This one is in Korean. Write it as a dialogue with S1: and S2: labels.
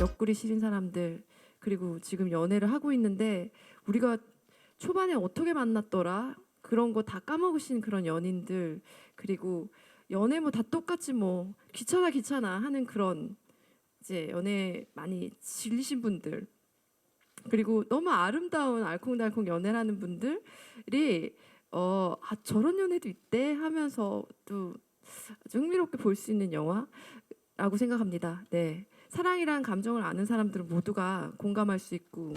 S1: 옆구리 시린 사람들 그리고 지금 연애를 하고 있는데 우리가 초반에 어떻게 만났더라 그런 거 다 까먹으신 그런 연인들 그리고 연애 뭐 다 똑같지 뭐 귀찮아 귀찮아 하는 그런 이제 연애 많이 질리신 분들 그리고 너무 아름다운 알콩달콩 연애를 하는 분들이 어, 아, 저런 연애도 있대 하면서 또 흥미롭게 볼 수 있는 영화라고 생각합니다. 네. 사랑이란 감정을 아는 사람들은 모두가 공감할 수 있고